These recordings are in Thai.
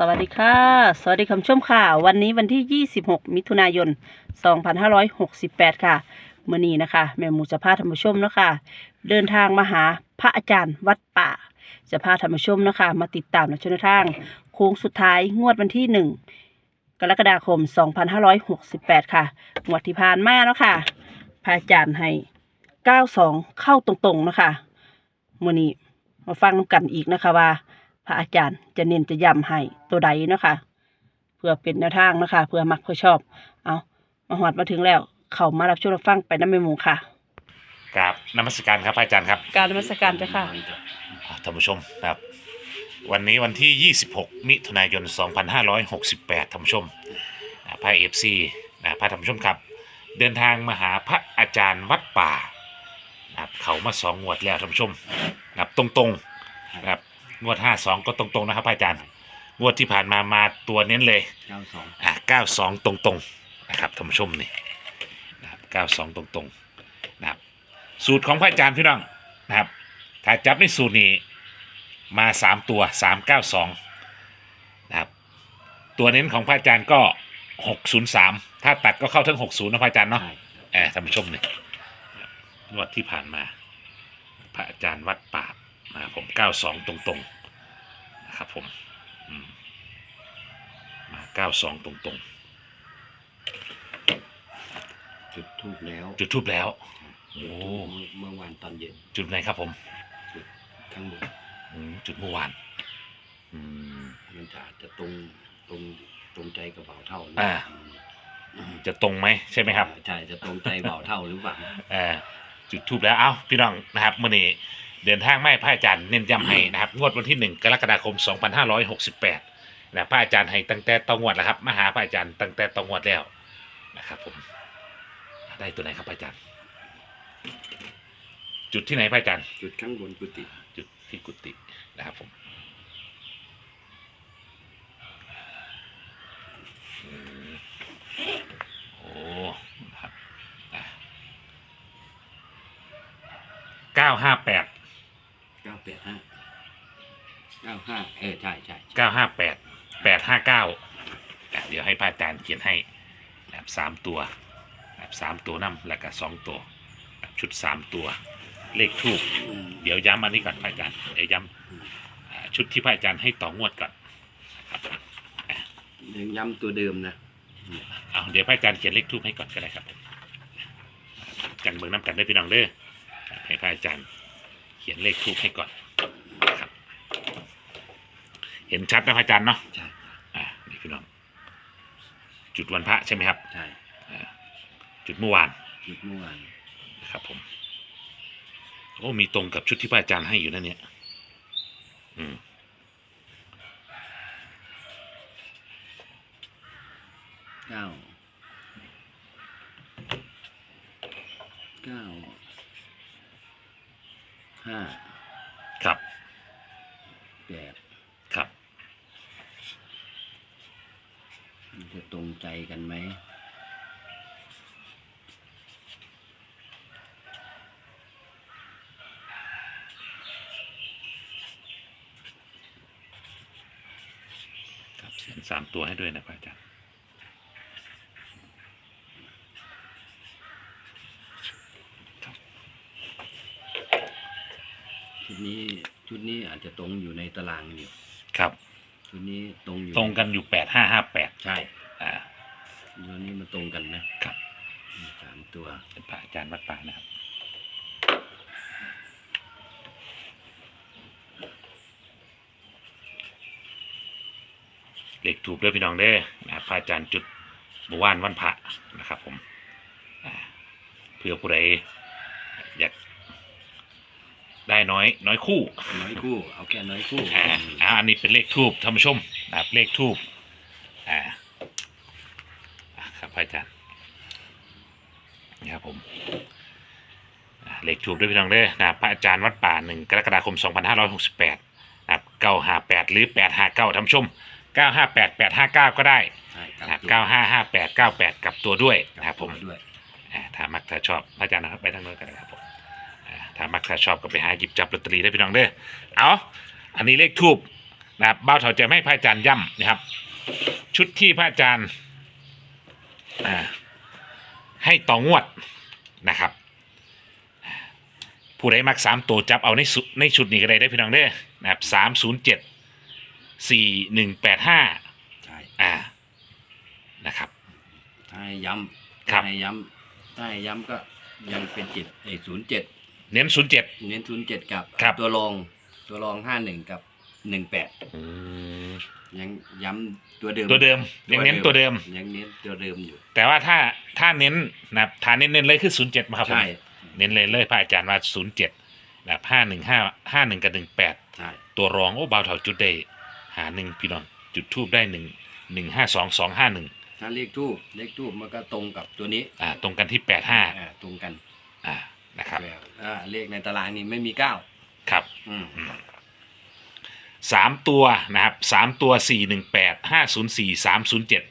สวัสดีค่ะ สวัสดีคำชมค่ะ วันนี้วันที่ 26 มิถุนายน 2568 ค่ะเมื่อนี้นะคะแม่หมูจะพาธรรมชมเนาะคะเดินทางมาหาพระอาจารย์วัดป่า จะพาธรรมชมนะคะมาติดตามในชนทาง โค้งสุดท้ายงวดวันที่ 1 กรกฎาคม 2568 ค่ะงวดที่ผ่านมาเนาะค่ะพระอาจารย์ให้ 92 เข้าตรงๆเนาะคะมื่อนี้มาฟังนำกันอีกนะคะว่า พระอาจารย์จะเน้นจะย้ำให้ตัวใดเนาะคะเพื่อเป็นแนวทางเนาะคะเพื่อมักเพื่อชอบ เอามาหอดมาถึงแล้ว เขามารับชมรับฟังไปน้ำเมหมูค่ะกราบนมัสการครับพระอาจารย์ครับการนมัสการเจ้าค่ะอ่าท่านผู้ชมนะครับ วันนี้วันที่ 26 มิถุนายน 2568ท่านผู้ชมอ่าพระเอฟซีนะพระท่านผู้ชมครับ เดินทางมาหาพระอาจารย์วัดป่านะครับเขามาสองงวดแล้วท่านผู้ชมนะครับตรงๆนะครับ งวด52ก็ตรงๆนะครับพระอาจารย์ งวดที่ผ่านมามาตัวเน้นเลย เก้าสองอะ92ตรงๆนะครับท่านผู้ชมนี่นะครับ92ตรงๆนะครับสูตรของพระอาจารย์พี่น้องนะครับ ถ้าจับในสูตรนี้มา3ตัว392นะครับตัวเน้นของพระอาจารย์ก็603ถ้าตัดก็เข้าทั้ง60นะพระอาจารย์เนาะ ใช่แอบท่านผู้ชมนี่งวดที่ผ่านมา พระอาจารย์วัดป่าบนะครับผม 92 ตรงๆนะ ครับผมอืมมา92ตรงๆจุดทูบแล้วจุดทูบแล้ว โอ้จุดธูปเมื่อวานตอนเย็นจุดไหนครับผมจุดข้างบนอืมจุดเมื่อวานอืม มันจะอาจจะตรงตรงตรงใจกับเบาเท่าอ่าอืมจะตรงไหมใช่ไหมครับ ใช่จะตรงใจเบาเท่าหรือเปล่า เอ่อจุดทูบแล้ว เอ้า พี่น้องนะครับมื่อนี้ เดินทางไม่พระอาจารย์เน้นย้ำให้นะครับ งวดวันที่ 1 กรกฎาคม 2568นะพระอาจารย์ให้ตั้งแต่ตองวดแล้วครับมาหาพระอาจารย์ตั้งแต่ตองวดแล้วนะครับผมได้ตัวไหนครับพระอาจารย์ จุดที่ไหนพระอาจารย์ จุดข้างบนกุฏิจุดที่กุฏินะครับผมอืมโอ้นะครับเก้าห้าแปด ห้าเออใช่ใช่ใช่เก้าห้าแปดแปดห้าเก้าเดี๋ยวให้พระอาจารย์เขียนให้แบบสามตัวแบบสามตัวน้ำแล้วก็สองตัวแบบชุดสามตัว เลขทูบอืมเดี๋ยวย้ำอันนี้ก่อนพระอาจารย์เดี๋ยวย้ำอ่าชุดที่พระอาจารย์ให้ต่องวดก่อนครับผมยังย้ำตัวเดิมนะเอาเดี๋ยวพระอาจารย์เขียนเลขทูบให้ก่อนก็ได้ครับผมกันเมืองน้ำกันได้พี่น้องเด้อครับให้พระอาจารย์เขียนเลขทูบให้ก่อนครับ เห็นชัดนะพระอาจารย์เนาะใช่อ่านี่พี่น้องจุดวันพระใช่ไหมครับ ใช่อ่าจุดเมื่อวานจุดเมื่อวานนะครับผมโอ้มีตรงกับชุดที่พระอาจารย์ให้อยู่นั่นเนี่ยอืมเก้าเก้าห้า ครับ แปด ครับ มันจะตรงใจกันไหม ครับเขียน สามตัวให้ด้วยนะพระอาจารย์ชุดนี้ชุดนี้อาจจะตรงอยู่ในตารางอยู่ครับ ชุดนี้ตรงอยู่ตรงกันอยู่แปดห้าห้าแปดใช่อ่าชุดนี้มันตรงกันนะครับสามตัวเป็นพระอาจารย์วัดป่านะครับ เลขถูกด้วยพี่น้องเด้อนะครับพระอาจารย์จุดเมื่อวานวันพระนะครับผมอ่าเพื่อผู้ใดอยากได้น้อย น้อยคู่น้อยคู่ เอาแค่น้อยคู่อ่าอ่าอันนี้เป็นเลขทูบท่านผู้ชมนะครับเลขทูบอ่าอ่าครับพระอาจารย์นี่ครับผมอ่าเลขทูบด้วยพี่น้องเด้อนะครับพระอาจารย์วัดป่าหนึ่งกรกฎาคม 2568นะครับ958 หรือ 859ท่านผู้ชม 958 859ก็ได้ใช่คนะครัรับบ9558 98กับตัวด้วยนะครับผม ด้วย อ่าถ้ามักถ้าชอบพระอาจารย์นะครับไปทางโน้นกันนะครับผมอ่าถ้ามักถ้าชอบก็ไปหาหยิบจับลอตเตอรี่ได้พี่น้องเด้อเอาอันนี้เลขทูบนะครับบ้าวเถาจะไม่ให้พระอาจารย์ย่ำนะครับ ชุดที่พระอาจารย์อ่าให้ต่องวดนะครับ ผู้ใดมักสามตัวจับเอาในสุในชุดนี้ก็ได้ได้อพี่น้องเด้อนะครับสามศูนย์เจ็ด สี่หนึ่งแปดห้าใช่อ่านะครับ ถ้าให้ย้ำครับ ถ้าให้ย้ำถ้าให้ย้ำก็ยังเป็นเจ็ดไอ้ศูนย์เจ็ดเน้นศูนย์เจ็ด เน้นศูนย์เจ็ดกับ ครับ ตัวรองตัวรองห้าหนึ่งกับหนึ่งแปดยังย้ำตัวเดิมตัวเดิมยังเน้นตัวเดิม ยังเน้นตัวเดิมอยู่แต่ว่าถ้าถ้าเน้นนะครับถ้าเน้นเน้นเลยคือศูนย์เจ็ดครับผมใช่เน้นเลยเลยพระอาจารย์ว่าศูนย์เจ็ดนะครับห้าหนึ่งห้าห้าหนึ่งกับหนึ่งแปดใช่ตัวรองโอ้เบาเท่าจุดได้ หาหนึ่งพี่น้องจุดทูบได้หนึ่งหนึ่งห้าสองสองห้าหนึ่งถ้าเลขทูบเลขทูบมันก็ตรงกับตัวนี้อ่าตรงกันที่แปดห้าอ่าตรงกันอ่านะครับแบบอ่าเลขในตารางนี้ไม่มีเก้าครับอืมสามตัวนะครับสามตัวสี่หนึ่งแปดห้าศูนย์สี่สามศูนย์เจ็ด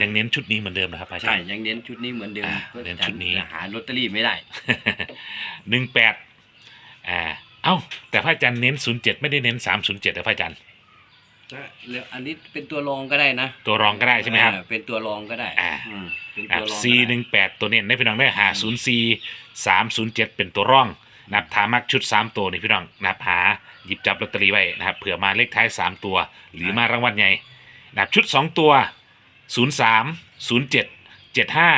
ยังเน้นชุดนี้เหมือนเดิมนะครับพระอาจาใช่รย์ ยังเน้นชุดนี้เหมือนเดิมอ่าก็เน้นชุดนี้ หาลอตเตอรี่ไม่ได้ หนึ่งแปดอ่าเอ้าแต่พระอาจารย์เน้นศูนย์เจ็ดไม่ได้เน้นสามศูนย์เจ็ดนะพระอาจารย์ แล้วอันนี้เป็นตัวรองก็ได้นะตัวรองก็ได้ใช่ไหมครับอ่าเป็นตัวรองก็ได้อ่า อืมเป็นนะคตัรัวบรองสี่หนึ่งแปดตัวเน้นได้พี่น้องได้หาศูนย์สี่สามศูนย์เจ็ดเป็นตัวร่องนะครับถามักชุดสามตัวนี่พี่น้องนะครับหาหยิบจับลอตเตอรี่ไว้นะครับเผื่อมาเลขท้ายสามตัว หรือมารางวัลใหญ่นะครับชุดสองตัวศูนย์สามศูนย์เจ็ดเจ็ดห้า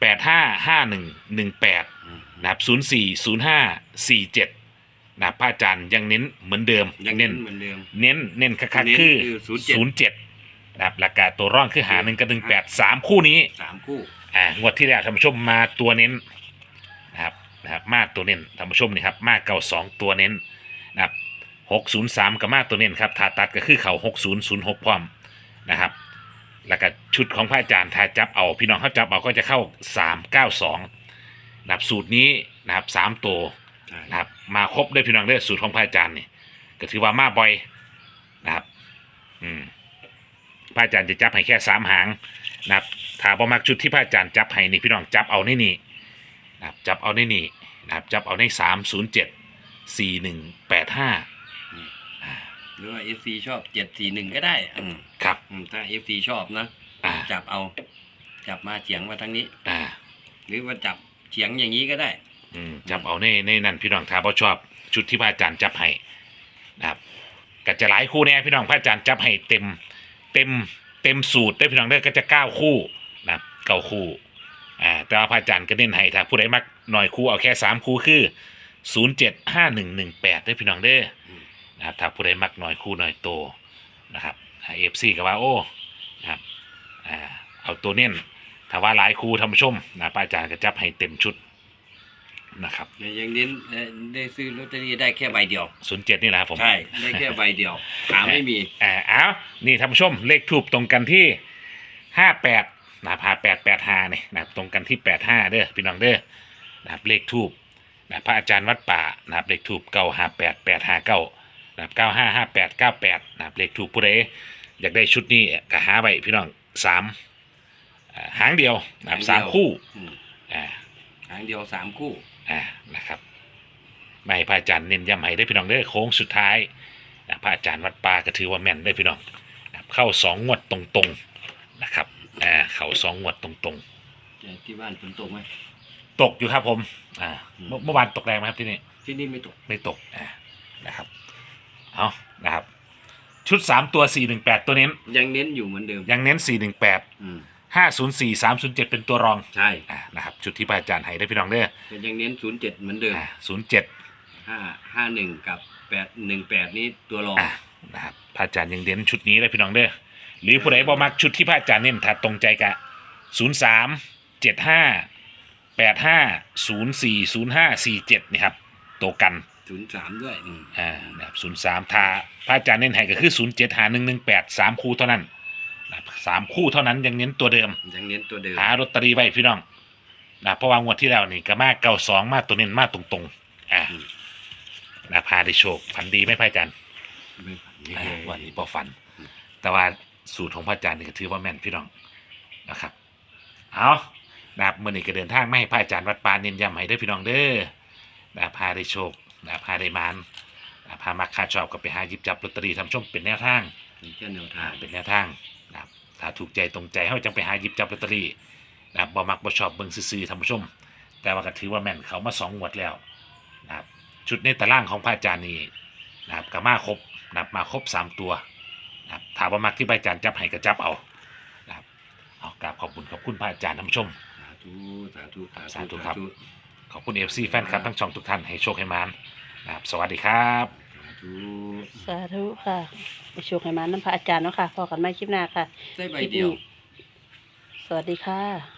แปดห้าห้าหนึ่งหนึ่งแปดอืมนะครับศูนย์สี่ศูนย์ห้าสี่เจ็ด นะครับพระอาจารย์ยังเน้นเหมือนเดิมยังเน้เน้นนเหมือนเดิม เน้นเน้นคักเน้นๆคือคือศูนย์เจ็ดนะครับหลักการตัวร่องคือหาหนึ่งกับหนึ่งแปดสามคู่นี้สามคู่อ่างวดที่แล้วท่านผู้ชมมาตัวเน้นนะครับนะครับมาตัวเน้นท่านผู้ชมนี่ครับมาเก่าสองตัวเน้นนะครับหกศูนย์สามกับมาตัวเน้นครับทาตัดก็คือเขาหกศูนย์ศูนย์หกพร้อมนะครับแล้วก็ชุดของพระอาจารย์ทาจับเอาพี่น้องเขาจับเอาก็จะเข้าสามเก้าสองนะครับสูตรนี้นะครับสามตัวใช่ นะครับมาครบด้วยพี่น้องด้วยสูตรของพระอาจารย์นี่ก็ถือว่ามาบ่อยนะครับ อืมพระอาจารย์จะจับให้แค่สามหางนะครับถ้าประมักชุดที่พระอาจารย์จับให้นี่พี่น้องจับเอาในนี่นะครับจับเอาในนี่นะครับจับเอาในสามศูนย์เจ็ดสี่หนึ่งแปดห้าหรือว่าเอฟซีชอบเจ็ดสี่หนึ่งก็ได้อืมครับอืมถ้าเอฟซีชอบนะอ่าจับเอา จับมาเฉียงมาทางนี้ อ่า หรือว่าจับเฉียงอย่างนี้ก็ได้ อืมจับเอาในในนั่นพี่น้องถ้าบ่ชอบชุดที่พระอาจารย์จับให้นะครับก็จะหลายคู่แน่พี่น้องพระอาจารย์จับให้เต็ม เต็มเต็มสูตรได้พี่น้องได้ก็จะเก้าคู่นะครับเก้าคู่อ่าแต่ว่าพระอาจารย์ก็เน้นให้ถ้าผู้ใดมักหน่อยคู่เอาแค่สามคู่คือศูนย์เจ็ดห้าหนึ่งหนึ่งแปดได้พี่น้องเด้อนะครับถ้าผู้ใดมักหน่อยคู่หน่อยโตนะครับเอฟซีก็ว่าโอ้นะครับอ่าเอาตัวเน้นถ้าว่าหลายคู่ท่านผู้ชมนะพระอาจารย์ก็จับให้เต็มชุด นะครับยังเน้นเอ่อได้ซื้อลอตเตอรี่ได้แค่ใบเดียวศูนย์เจ็ดนี่แหละครับผมใช่ได้แค่ใบเดียวหาไม่มีอ่าเอานี่ท่านผู้ชมเลขทูบตรงกันที่ห้าแปดนะครับห้าแปดแปดห้านี่นะครับตรงกันที่แปดห้าเด้อพี่น้องเด้อนะครับเลขทูบนะพระอาจารย์วัดป่านะครับเลขทูบเก้าห้าแปดแปดห้าเก้านะครับเก้าห้าห้าแปดเก้าแปดนะครับเลขทูบผู้ใดอยากได้ชุดนี้ก็หาไว้พี่น้องสามอ่าหางเดียวนะครับสามคู่อืมอ่าหางเดียวสามคู่ อ่านะครับไม่ให้พระอาจารย์เน้นย้ำให้ได้อพี่น้องเด้อโค้งสุดท้ายนะพระอาจารย์วัดป่าก็ถือว่าแม่นได้อพี่น้องนะครับเข้าสองงวดตรงๆนะครับอ่าเข้าสองงวดตรงแต่ที่บ้านฝนตกไหม ๆ ตกอยู่ครับผมอ่าเมื่อเมื่อวานตกแรงไหมครับที่นี่ ที่นี่ไม่ตก ไม่ตกอ่านะครับ เอานะครับ ชุดสามตัวสี่หนึ่งแปดตัวเน้น ยังเน้นอยู่เหมือนเดิมยังเน้นสี่หนึ่งแปดอืม ห้าศูนย์สี่สามศูนย์เจ็ดเป็นตัวรองใช่อ่านะครับชุดที่พระอาจารย์ให้ได้อพี่น้องเด้อแต่ยังเน้นศูนย์เจ็ดเหมือนเดิมอ่าศูนย์เจ็ดห้าห้าหนึ่งกับแปดหนึ่งแปดนี้ตัวรองอะนะครับพระอาจารย์ยังเน้นชุดนี้เลยพี่น้องเด้อหรือผู้ใดบ่มักชุดที่พระอาจารย์เน้นถ้าตรงใจกะศูนย์สามเจ็ดห้าแปดห้าศูนย์สี่ศูนย์ห้าสี่เจ็ดนี่ครับตัวกันศูนย์สามด้วยอืมอ่านะครับศูนย์สามถ้าพระอาจารย์เน้นให้ก็คือศูนย์เจ็ดหาหนึ่งหนึ่งแปดสามคู่เท่านั้น นะครับสามคู่เท่านั้นยังเน้นตัวเดิม ยังเน้นตัวเดิมหาลอตเตอรี่ไว้พี่น้องนะเพราะว่างวดที่แล้วนี่ก็มาเก้าสองมาตัวเน้นมาตรงๆอ่านะพาได้โชคฝันดีไหมพระอาจารย์ไม่ผ่านอ่าวันนี้พอฝัน แต่ว่าสูตรของพระอาจารย์นี่ก็ถือว่าแม่นพี่น้องนะครับเอานะครับมื่อนี้ก็เดินทางไม่ให้พระอาจารย์วัดปานเน้นย้ำให้ได้อพี่น้องเด้อนะพาได้โชคนะพาได้มานอ่าพามักคาชอบก็ไปหาหยิบจับลอตเตอรี่ท่านผู้ชมเป็นแนวทาง เป็นแค่แนวอ่าทางเป็นแนวทางนะครับ ถ้าถูกใจตรงใจเฮาจังไปหาหยิบจับลอตเตอรี่นะครับบ่มักบ่ชอบเบิ่งซื่อๆท่านผู้ชม แต่ว่าก็ถือว่าแม่นเขามาสองงวดแล้วนะครับชุดในตารางของพระอาจารย์นี่นะครับก็มาครบนะครับมาครบสามตัวนะครับถามว่ามักที่พระอาจารย์จับให้ก็จับเอานะครับเอากราบขอบคุณขอบคุณพระอาจารย์ท่านผู้ชม สาธุสาธุสาธุครับ ขอบคุณ FC แฟนคลับทั้งช่องทุกท่านให้โชคให้มานนะครับสวัสดีครับสา ธุสาธุค่ะไปโชคให้มาน้ำพระอาจารย์เนาะค่ะพอกันไม่คลิปหน้าค่ะได้ใบคลิปเดียวนี้สวัสดีค่ะ